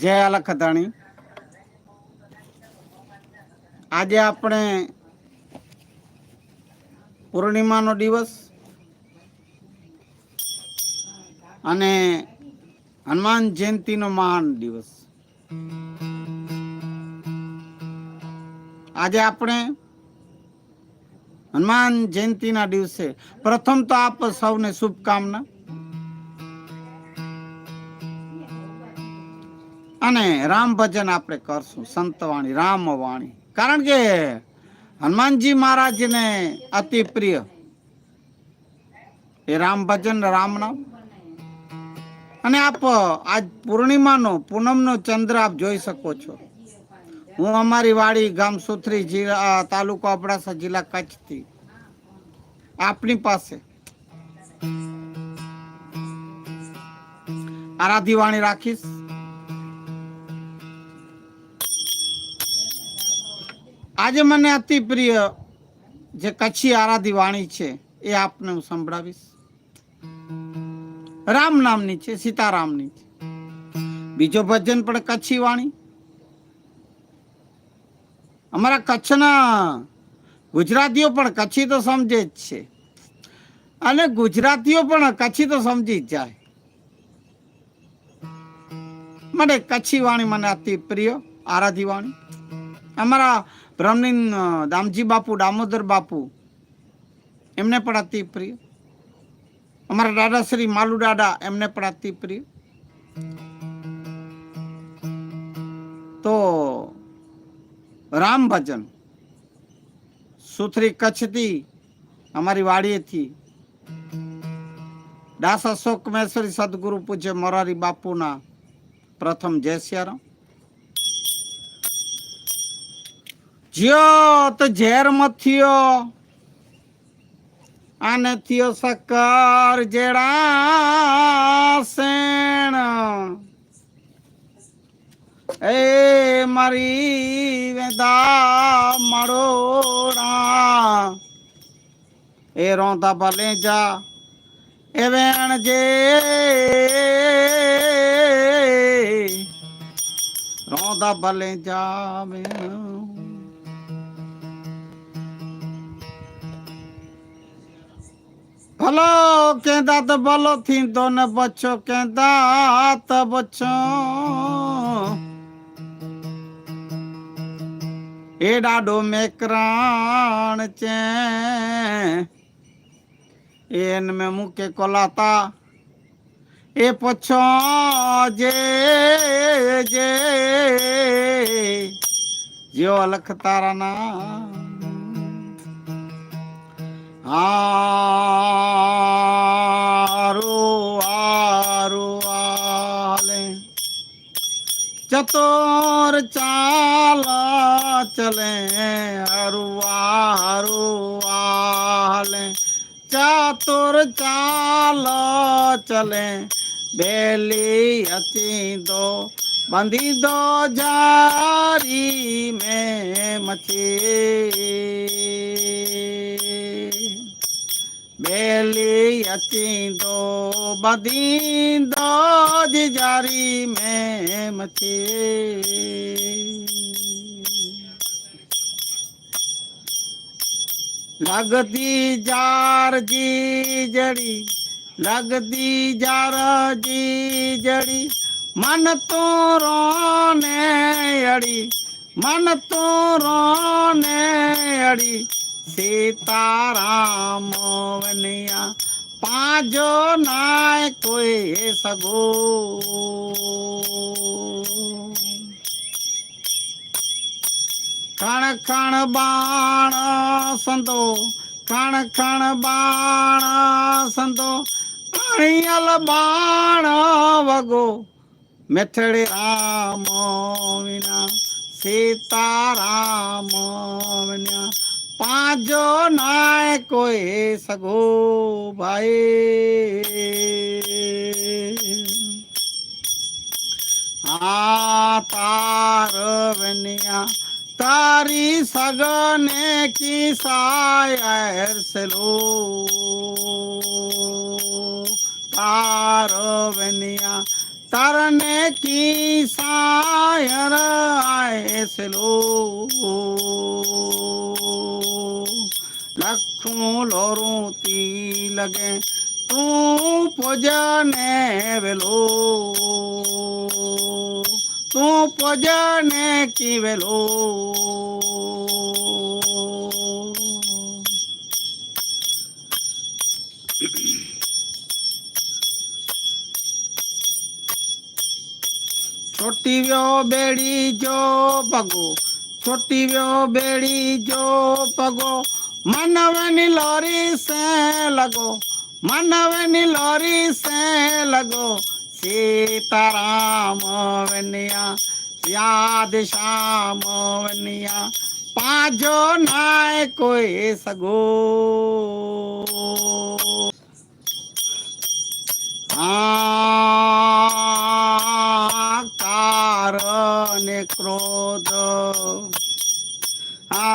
જય અલખધાણી આજે આપણે પૂર્ણિમાનો દિવસ અને હનુમાન જયંતિનો મહાન દિવસ. આજે આપણે હનુમાન જયંતિના દિવસે પ્રથમ તો આપ સૌને શુભકામના. અને રામ ભજન આપણે કરશું, સંતવાણી, રામવાણી. કારણ કે હનુમાનજી મહારાજને અતિ પ્રિય. એ રામ ભજન, રામ અને આપ આજ પૂર્ણિમાનો, પૂનમનો ચંદ્ર આપ જોઈ શકો છો. હું અમારી વાડી ગામ સુથરી જિલ્લા તાલુકો અબડાસા જિલ્લા કચ્છથી. આપની પાસે. આરાધીવાણી રાખીશ. આજે મને અતિ પ્રિય જે કચ્છી આરાધી વાણી છે, એ આપને હું સંભળાવીશ. રામ નામની છે, સીતારામની છે. બીજો ભજન પણ કચ્છી વાણી. અમારા કચ્છના ગુજરાતીઓ પણ કચ્છી તો સમજે જ છે. અને ગુજરાતીઓ પણ કચ્છી તો સમજી જ જાય. મને કચ્છી વાણી મને અતિ પ્રિય, આરાધી વાણી. અમારા બ્રહ્મલીન દામજી બાપુ, દામોદર બાપુ. એમને પણ અતિ પ્રિય. અમારા દાદા શ્રી માલુ દાદા એમને પણ અતિ પ્રિય. તો રામ ભજન. સુથરી કચ્છથી અમારી વાડીએથી. દાસ અશોક મહેશ્વરી સદગુરુ પૂજ્ય મોરારી બાપુના પ્રથમ જય સિયારામ. જ્યો તો ઝેર મથિયો આને થયો સકર જેડા સેણ એ મારી વેદા મરોડા એ રોંધા ભલે જા એ વેણ જે રોંધા ભલે જા વેણ ભલો કેંદા તો ભલો થીંદો ને બચ્ચો કેંદા તો બચ્ચો એ ડાડો મેકરાણ ચે એન મે મુકે કોલાતા. એ પછો જે જે જો લખ તારા ના आरो आरो आले। चतोर चाला चले अरुआ आरो आले। चतोर चाला चले बेली अति दो बंदी दो जारी में मची। બેલી અચી દો, બધી દો જારી મેં મચી લગતી જાર જી જડી લગતી જાર જી જડી મન તો રોને અડી, મન તો રોને અડી સીતારામ વનિયા પાજો નાય કોઈ સગો. ખણ ખણ બાણ સંતો, ખણ ખણ બાણ સંતો અણિયલ બાણ વગો. મેથડે રામ વિના સીતારામ વિના પાંજો નાય કોઈ સગો ભાઈ. આ તાર વનિયા તારી સગને કી સાયર સલો. તાર વનિયા તારને કી સાયર લોરુતી લગે. તું પૂજને વેલો. તું પૂજને કી વેલો છોટી વ્યો બેડી જો પગો છોટી વ્યો બેડી જો પગો માનવની લોરી સે લગો માનવની લોરી સે લગો સીતારામ વનિયા યાદ શ્યામ વનિયા પાજો નાય કોઈ સગો આકાર ને ક્રોધ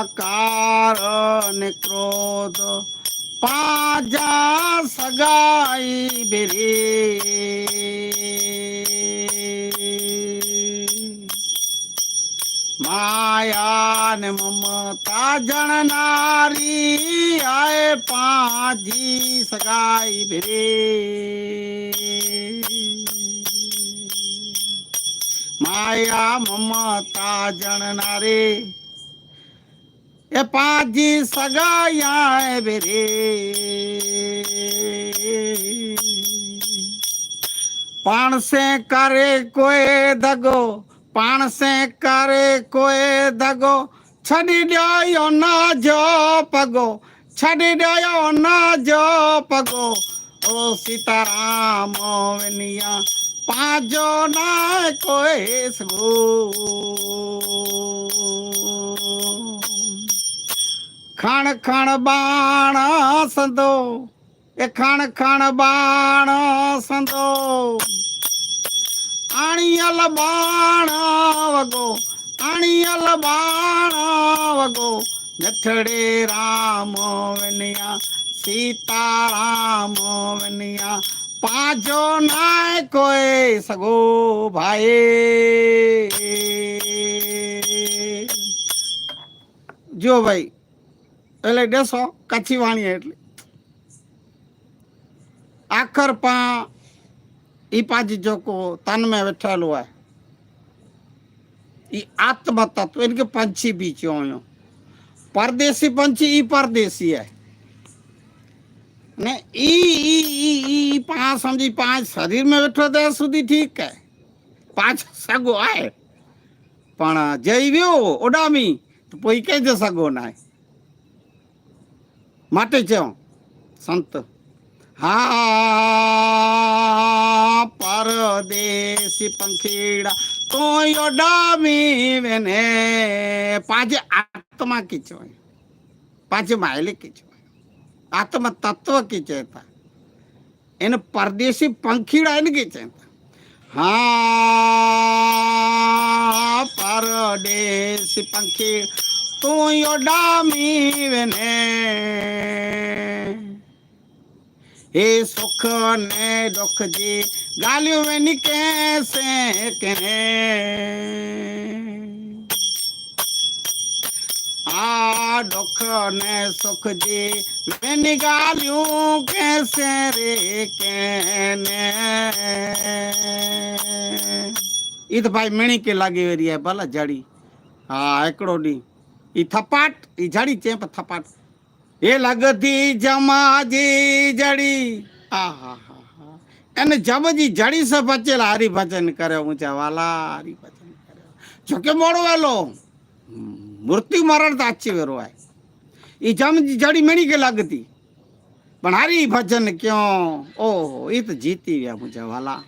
આકાર ને ક્રોધ પાજા સગાઈ બેરે માયા ને મમતા જણનારી આય પાજી સગાઈ બેરે માયા મમતા જણનારે એ પાજી સગાયા બેરે પાણસે કરે કોઈ દગો પાણસે કરે કોઈ દગો છડી ડ્યો ના જો પગો, છડી ડ્યો ના જો પગો. ઓ સીતારામ વનિયા પાજો ના કોઈ સગો ખણ ખણ બાણ સંતો. એ ખણ ખણ બાણ સંતો. આણિયલ બાણ વગો, આણિયલ બાણ વગો. નથડે રામ વનિયા, સીતારામ વનિયા. પાજો નાય કોઈ સગો ભાઈ જો ભાઈ એટલે ડેસો કચ્છી વાણી એટલે. આખર પા ઈ પાજી જોકો તનમાં બેઠેલું હોય. ઈ આત્મ તત્વ એટલે કે પંછી બીચ્યો પરદેશી પંછી ઈ પરદેશી હે. ને ઈ ઈ ઈ ઈ પાંચ સમજી પાંચ શરીરમાં બેઠો ત્યાં સુધી ઠીક હે. પાંચ સગો આય પણ જઈ ગયો ઓડામી, તો કોઈ કઈ જ સગો નાય. માટે છે. સંત. હા, પરદેશી પંખીડા તો ઓડામી વેને પાંચે આત્મા કીચવાય પાજે માયલે કીચવાય આત્મા તત્વ કીચેતા એને પરદેશી પંખીડા એને કીચેતા હા, પરદેશી પંખી તું યોડામી વેને. એ સુખ ને દુઃખ જી ગાલ્યું વેની કેસે કેને. આ દુઃખ ને સુખ જી વેની ગાલ્યું કેસે રે કેને. ઈ તો ભાઈ મીણી કે લાગી હે ભલા જડી. હા, એકડો ડી. ઈ થપાટ, ઈ જડી ચેપ થપાટ. એ લગતી જમાજી જડી. આહા એને જમજી જડી સે બચેલા હરિભજન કરે ઊંચા વાલા, હરિભજન કરે. જોકે મોડો વેલો મૃત્યુ મરણ તો આચી વેરો આય. ઈ જમજી જડી મણી કે લાગતી. પણ હરિભજન ક્યો? ઓહો એ તો જીતી ગયા ઊંચા વાલા.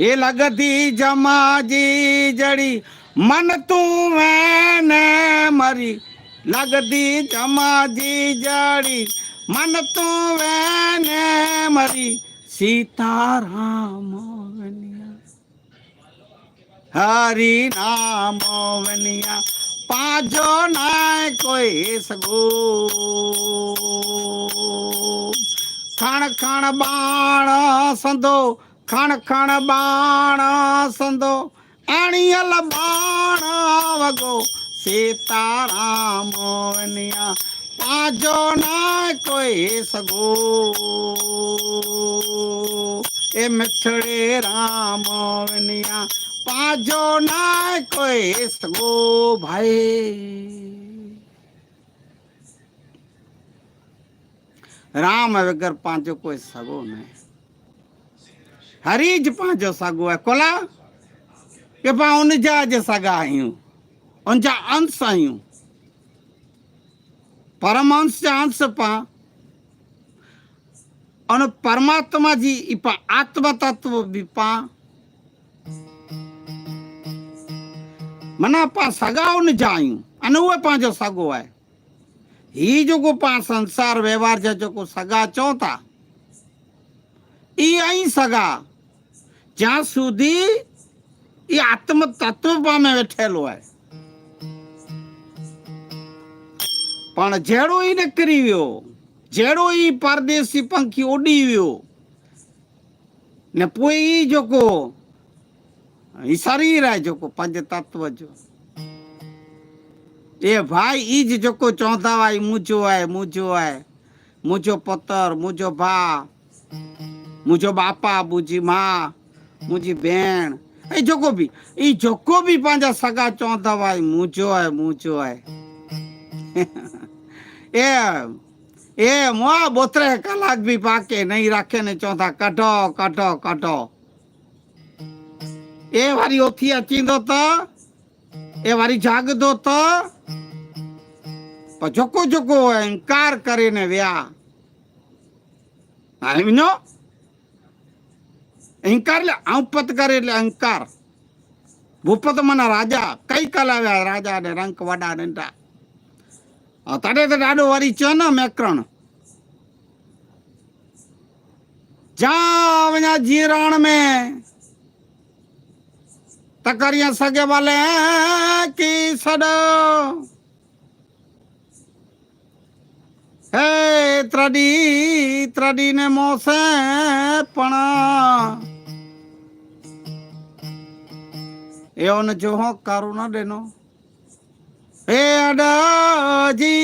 એ લગતી જમાજી જડી. મન તું વેને મરી લગતી જમાજી જાડી મન તું વેને મરી સીતારામ હરી નામ વનિયા પાજો નાય કોઈ સગો. ખણ ખણ બાણ સંદો ખણ ખણ બાણ સંદો અણિયલ બાણ વગો સીતારામ વનિયા પાજો ના કોઈ સગો. એ મિથડે રામ વનિયા પાજો ના કોઈ સગો ભાઈ. રામ વગર પાંચો કોઈ સગો નહીં. હરી જ પાંચો સગો કોલા? पा उनजा जे सॻा आहियूं उनजा अंश आहियूं परमांश जा अंश पाण उन परमात्मा जी इपा आत्म तत्व बि पाण माना पाण सॻा उनजा आहियूं अने उहे पंहिंजो सॻो आहे हीउ जेको पाण संसार व्यवहार जा जेको सॻा चऊं था इहा ई सॻा જ્યાં સુધી એ આત્મ તત્વ પામે બેઠેલો હોય. પણ જેડો એ નકરી વ્યો જેડો એ પરદેશી પંખી ઉડી વ્યો ને પોઈ ઈ જોકો ઈ શરીર આ જોકો પંચ તત્વ જો. એ ભાઈ ઈ જ જોકો ચોંધાવાય મૂજો આય મૂજો આય મૂજો પતર મૂજો ભા મૂજો બાપા બુજી મા મુજી બેન এই জকোবি এই জকোবি পাঁজা সগা চওঁতা ভাই মুচো আয় মুচো আয় એ એ મો બોત્રે કલાક બી પાકે, નહીં રાખે ને ચોથા કઢો કઢો કઢો. એ વારી ઓથી અચીંદો તો, એ વારી જાગદો તો જોકો જોકો અહંકાર કરીને વ્યા. આવીનો અહંકાર એટલે અંપતકાર એટલે અહંકાર ભૂપતમાના રાજા કઈ કાલ આવ્યા રાજા ને રંક વાડા ને તડે તો ડાડો વારી ચો ને મેકરણ જાવ યા જીરણ મે તકરિયા સગે વાલે કી સડો હે ત્રડી ત્રડી ને મોસે પણ eon joho karuna deno e ada ji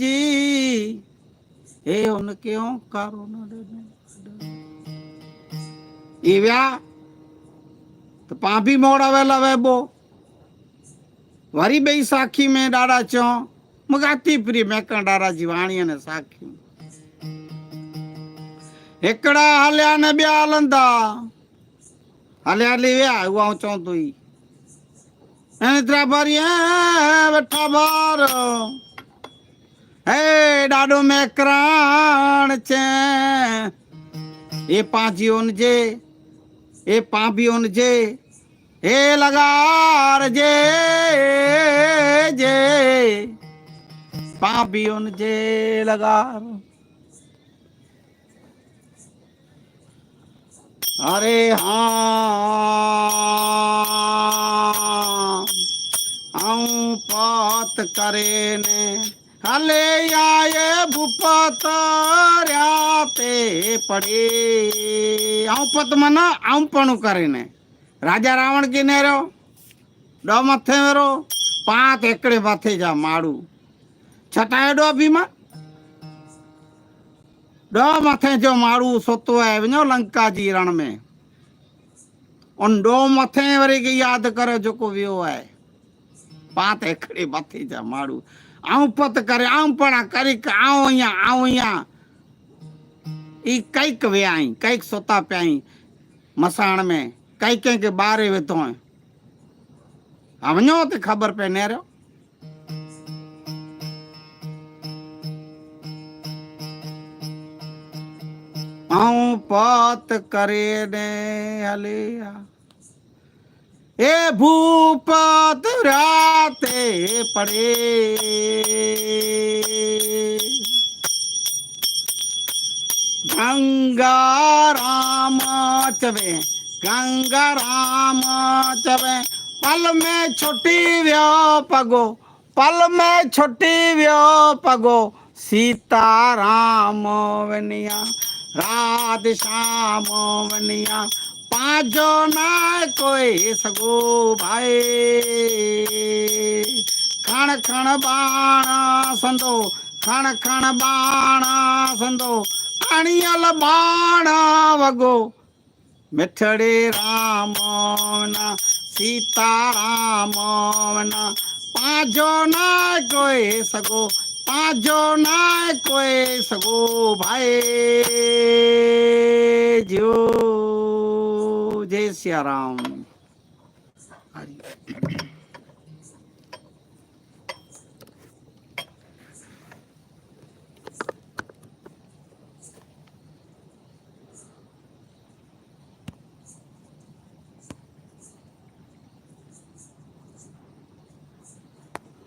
ji eon kyon karuna deno ivya तो पापी मोड़ा वे लवे बो वरी बई साखी में डाड़ा चो मगाती प्री मैं डारा जीवाणीअ ने साखी हिकिड़ा हलिया न ॿिया हलंदा هلي هلي ويا اهو آئون چوندو هي پان به هن جي هي لڳاري لڳارو અરે હા. આઉં પાત કરે ને હલે આય ભૂપત રાતે પડે. આઉં પત મન આઉં પણ કરીને. રાજા રાવણ કીને રહ્યો ડો મથે મેરો પાંચ એકડે માથે જા માડું છટાય ડો ભીમાં ॾह मथे जो माण्हू सुतो आहे वञो लंका जी रण में उन ॾह मथे वरी यादि करे जेको वियो आहे पात हिकिड़े मथे जा माण्हू आऊं पत करे आऊं पण करे आऊं ईअं आऊं या ई कईक विया आहीं कैक सुता पिया आहीं मसाण में कई कंहिंखे ॿारे वेठो हा वञो त ख़बर पए नेरियो આઉં પાત કરે ને હલિયા. એ ભૂપત રાતે પડે. ગંગા રામ ચવે ગંગા રામ ચવે. પલ મેં છૂટી વ્યો પગો પલ મેં છૂટી વ્યો પગો. સીતારામ વનિયા રાધે શ્યામ વનિયા પાંજો ના કોઈ સગો ભાઈ. ખણ ખણ બાણા સંદો ખણ ખણ બાણા સંદો અણિયલ બાણા વગો. મિઠડે રામ સીતા રામ પાંજો ના કોઈ સગો પાંજો ના કોઈ સગો ભાઈ જો જય સિયા રામ